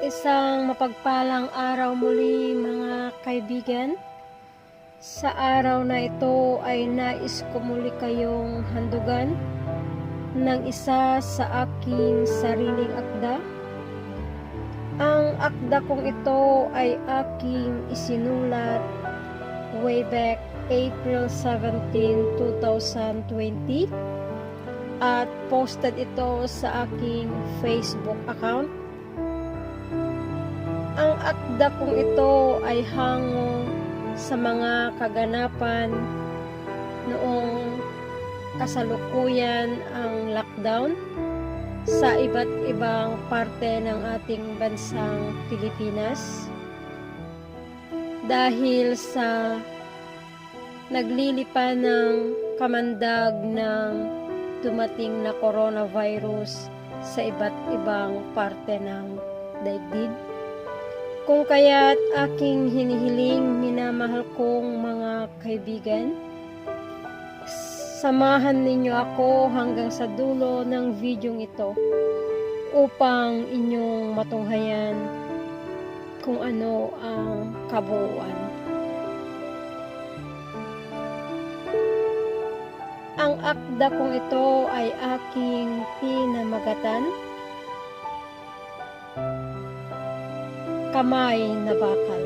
Isang mapagpalang araw muli mga kaibigan. Sa araw na ito ay nais ko muli kayong handugan ng isa sa aking sariling akda. Ang akda kong ito ay aking isinulat way back April 17, 2020 at posted ito sa aking Facebook account. Ang akda kong ito ay hango sa mga kaganapan noong kasalukuyan ang lockdown sa iba't ibang parte ng ating bansang Pilipinas dahil sa naglilipan ng kamandag ng dumating na coronavirus sa iba't ibang parte ng daigdig. Kung kaya't aking hinihiling minamahal kong mga kaibigan, samahan ninyo ako hanggang sa dulo ng videong ito upang inyong matunghayan kung ano ang kabuuan. Ang akda kong ito ay aking pinamagatan kamay na bakal.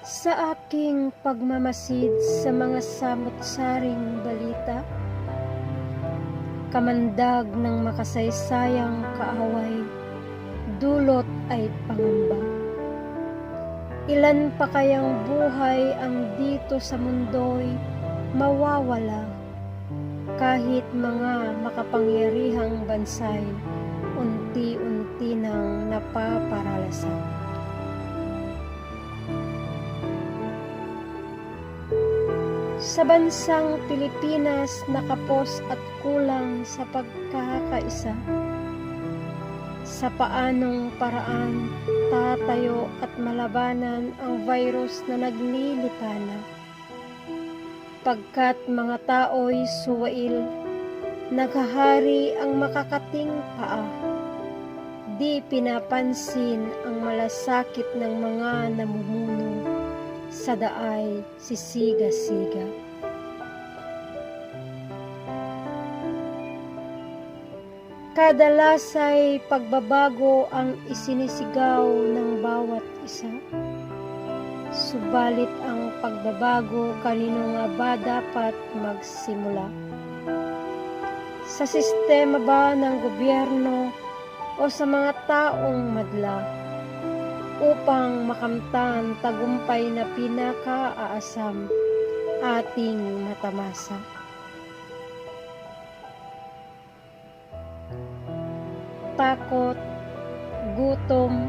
Sa aking pagmamasid sa mga samot-saring balita, kamandag ng makasaysayang kaaway, dulot ay pangamba. Ilan pa kayang buhay ang dito sa mundo'y mawawala kahit mga makapangyarihang bansay unti-unti nang napaparalasan. Sa bansang Pilipinas nakapos at kulang sa pagkakaisa. Sa paanong paraan tatayo at malabanan ang virus na naglilipana pagkat mga tao'y suwail, naghahari ang makakating paa. Di pinapansin ang malasakit ng mga namumuno, sa daay sisiga-siga. Kadalasay pagbabago ang isinisigaw ng bawat isa. Subalit ang pagbabago kanino nga ba dapat magsimula? Sa sistema ba ng gobyerno o sa mga taong madla upang makamtan tagumpay na pinakaaasam ating matamasa? Takot, gutom,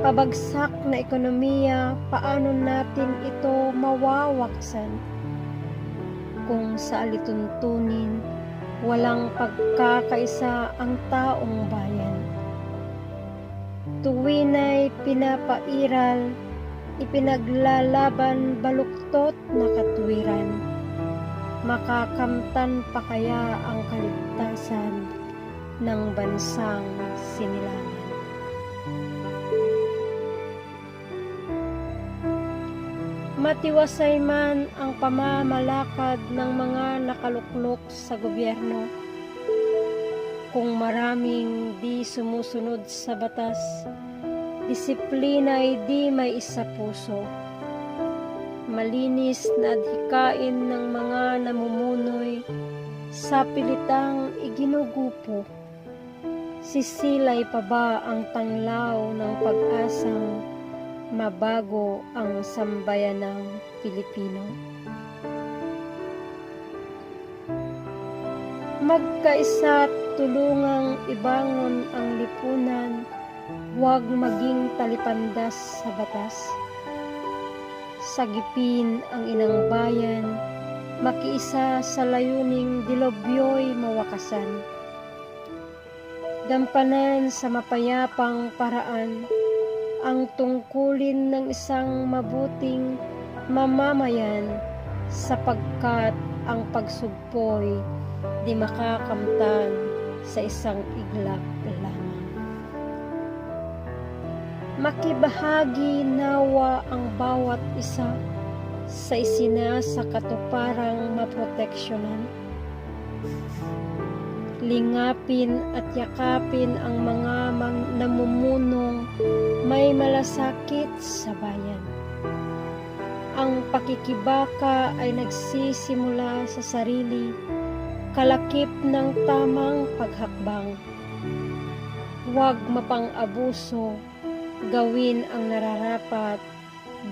pabagsak na ekonomiya, paano natin ito mawawaksan? Kung sa alituntunin, walang pagkakaisa ang taong bayan. Tuwinay pinapairal, ipinaglalaban baluktot na katwiran. Makakamtan pa kaya ang kaligtasan ng bansang sinilangan? Matiwasay man ang pamamalakad ng mga nakaluklok sa gobyerno. Kung maraming di sumusunod sa batas, disiplina ay di may isa puso. Malinis na adhikain ng mga namumunoy sa pilitang iginugupo. Sisilay pa ba ang tanglaw ng pag-asang mabago ang sambayanang Pilipino. Magkaisa tulungang ibangon ang lipunan, huwag maging talipandas sa batas. Sagipin ang inang bayan, makiisa sa layuning dilobyo'y mawakasan. Gampanan sa mapayapang paraan, ang tungkulin ng isang mabuting mamamayan sapagkat ang pagsugpoy di makakamtan sa isang iglap lamang. Makibahagi nawa ang bawat isa sa isina sa katuparang maproteksyonan. Lingapin at yakapin ang mga namumunong may malasakit sa bayan. Ang pakikibaka ay nagsisimula sa sarili, kalakip ng tamang paghakbang. Huwag mapang-abuso, gawin ang nararapat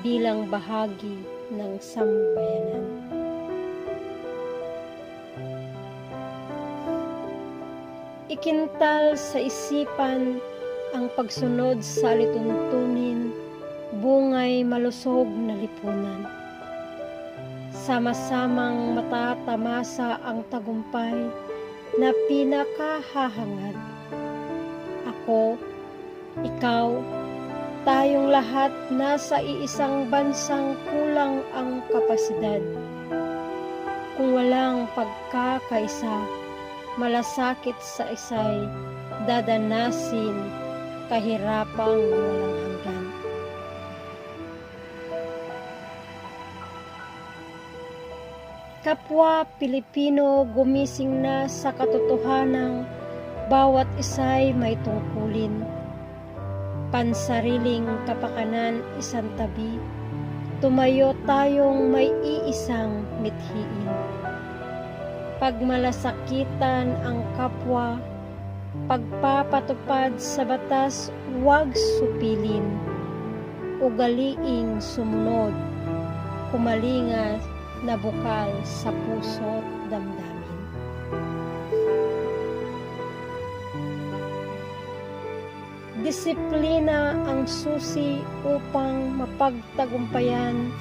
bilang bahagi ng sambayanan. Ikintal sa isipan ang pagsunod sa alituntunin, bungay malusog na lipunan. Sama-samang matatamasa ang tagumpay na pinakahahangad. Ako, ikaw, tayong lahat nasa iisang bansang kulang ang kapasidad. Kung walang pagkakaisa, malasakit sa isay, dadanasin kahirapang walang hanggan. Kapwa Pilipino gumising na sa katotohanang bawat isay may tungkulin. Pansariling kapakanan isang tabi, tumayo tayong may iisang mithiin. Pagmalasakitan ang kapwa, pagpapatupad sa batas huwag supilin, ugaliing sumunod, kumalinga na bukal sa puso't damdamin. Disiplina ang susi upang mapagtagumpayan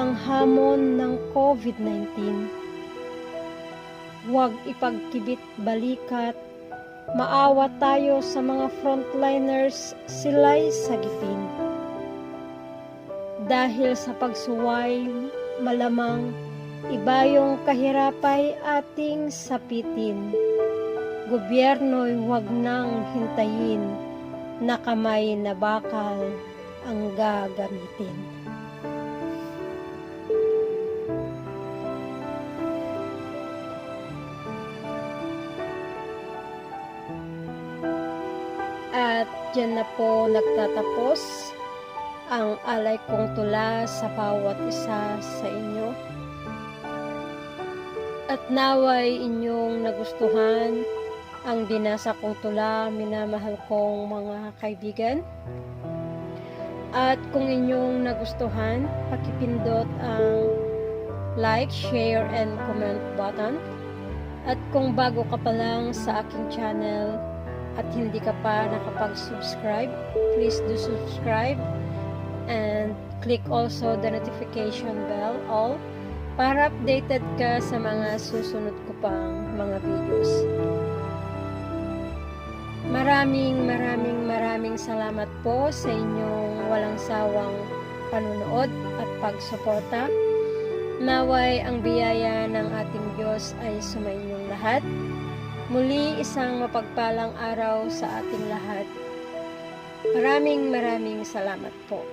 ang hamon ng COVID-19. Huwag ipagkibit balikat, maawa tayo sa mga frontliners, sila'y sagipin. Dahil sa pagsuway, malamang ibayong kahirapay ating sapitin. Gobyerno'y huwag nang hintayin na kamay na bakal ang gagamitin. At dyan na po nagtatapos ang alay kong tula sa bawat isa sa inyo. At naway inyong nagustuhan ang binasa kong tula, minamahal kong mga kaibigan. At kung inyong nagustuhan, pakipindot ang like, share, and comment button. At kung bago ka pa lang sa aking channel at hindi ka pa nakapag-subscribe, please do subscribe and click also the notification bell all para updated ka sa mga susunod ko pang mga videos. Maraming maraming maraming salamat po sa inyong walang sawang panunood at pagsuporta. Naway ang biyaya ng ating Diyos ay sumainyong lahat. Muli isang mapagpalang araw sa ating lahat. Maraming maraming salamat po.